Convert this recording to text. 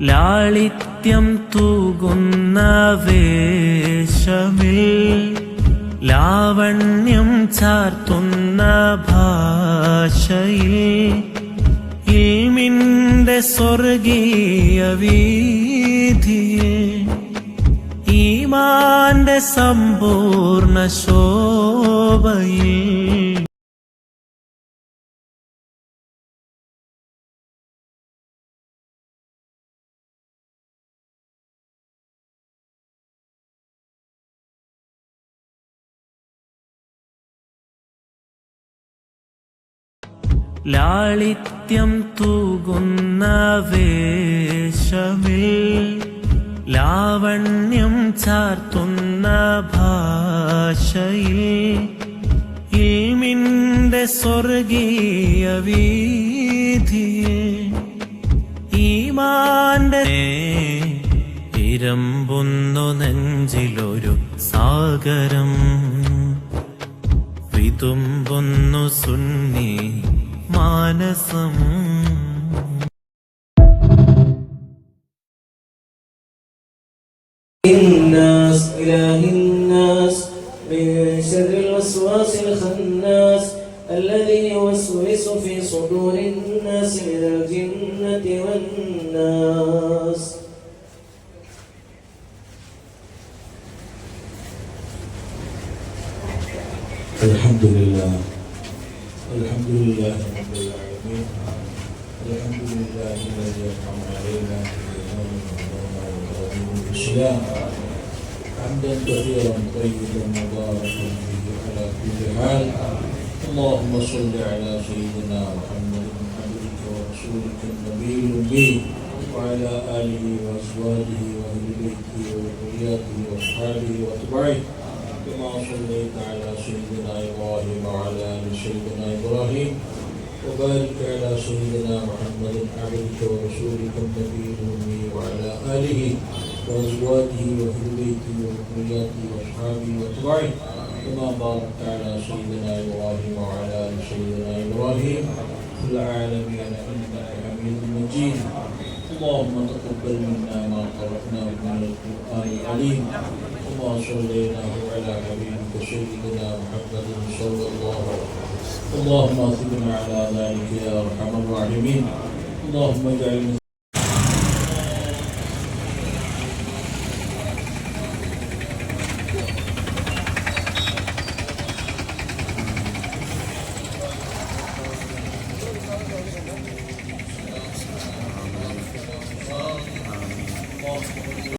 ലാളിത്യം തൂകുന്ന വേഷമിൽ ലാവണ്യം ചാർത്തുന്ന ഭാഷയിൽ ഇൽമിന്റെ സ്വർഗീയ വീതിയിൽ ഈമാന്റെ സമ്പൂർണ ശോഭയിൽ ലാളിത്യം തൂകുന്ന വേഷമിൽ ലാവണ്യം ചാർത്തുന്ന ഭാഷയിൽ ഇൽമിന്റെ സ്വർഗീയ വീതിയിൽ ഈമാന്റെ ഇരമ്പുന്നു നെഞ്ചിലൊരു സാഗരം വിതുമ്പുന്നു സുന്നി മാനസം الناس إله الناس من شر الوسواس الخناس الذي يوسوس في صدور الناس من الجنة والناس الحمد لله الحمد لله رب العالمين. الحمد لله الذي أنعم علينا بالإيمان والرحمة والإسلام. حمدا كثيرا طيبا مباركا فيه على كل حال. اللهم صل على سيدنا محمد عبدك ورسولك النبي الأمي وعلى آله وأزواجه وأهل بيته وذرياته وأصحابه وأتباعه. كما صليت على سيدنا إبراهيم وعلى آل سيدنا إبراهيم وبارك على سيدنا محمد عبدك ورسولك النبي الأمي وعلى آله وأزواجه واهل بيته وذرياته وأصحابه وأتباعه. كما باركت على سيدنا إبراهيم وعلى آل سيدنا إبراهيم في العالمين إنك حميد مجيد. اللهم تقبل منا ما قرأناه من القرآن العليم وما صليناه على حبيبك سيدنا محمد صلى الله عليه وسلم. اللهم اثبنا على ذلك يا أرحم الراحمين. اللهم اجعل